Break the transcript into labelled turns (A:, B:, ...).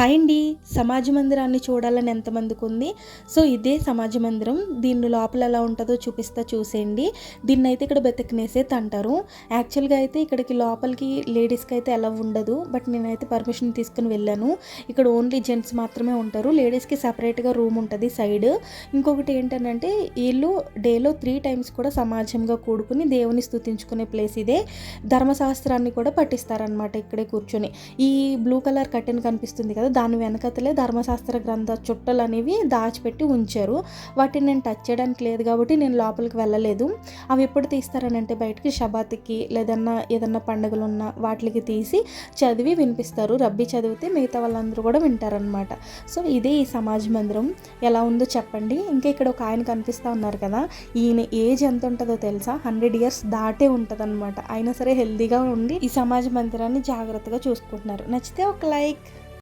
A: Hi అండి సమాజ మందిరాన్ని చూడాలని ఎంతమందికి ఉంది? సో ఇదే సమాజ మందిరం. దీన్ని లోపల ఎలా ఉంటుందో చూపిస్తా చూసేయండి. దీన్ని అయితే ఇక్కడ బెతకనేసేత్ అంటారు యాక్చువల్గా అయితే ఇక్కడికి లోపలికి లేడీస్కి అయితే ఎలా ఉండదు. బట్ నేనైతే పర్మిషన్ తీసుకుని వెళ్ళాను. ఇక్కడ ఓన్లీ జెంట్స్ మాత్రమే ఉంటారు. లేడీస్కి సపరేట్గా రూమ్ ఉంటుంది సైడ్ ఇంకొకటి ఏంటంటే వీళ్ళు డేలో త్రీ టైమ్స్ కూడా సమాజంగా కూడుకుని దేవుని స్థుతించుకునే ప్లేస్ ఇదే. ధర్మశాస్త్రాన్ని కూడా పట్టిస్తారనమాట ఇక్కడే కూర్చొని. ఈ బ్లూ కలర్ కట్టెన్ కనిపిస్తుంది కదా దాని వెనకతలే ధర్మశాస్త్ర గ్రంథ చుట్టలు అనేవి దాచిపెట్టి ఉంచారు. వాటిని నేను టచ్ చేయడానికి లేదు కాబట్టి నేను లోపలికి వెళ్ళలేదు. అవి ఎప్పుడు తీస్తారని అంటే బయటకి షబాతికి లేదన్నా ఏదన్నా పండుగలు ఉన్నా వాటికి తీసి చదివి వినిపిస్తారు. రబ్బీ చదివితే మిగతా వాళ్ళందరూ కూడా వింటారనమాట సో ఇదే ఈ సమాజ మందిరం. ఎలా ఉందో చెప్పండి. ఇంకా ఇక్కడ ఒక ఆయన కనిపిస్తూ ఉన్నారు కదా. ఈయన ఏజ్ ఎంత ఉంటుందో తెలుసా? హండ్రెడ్ ఇయర్స్ దాటే ఉంటుంది అనమాట అయినా సరే హెల్దీగా ఉండి ఈ సమాజ మందిరాన్ని జాగ్రత్తగా చూసుకుంటున్నారు. నచ్చితే ఒక లైక్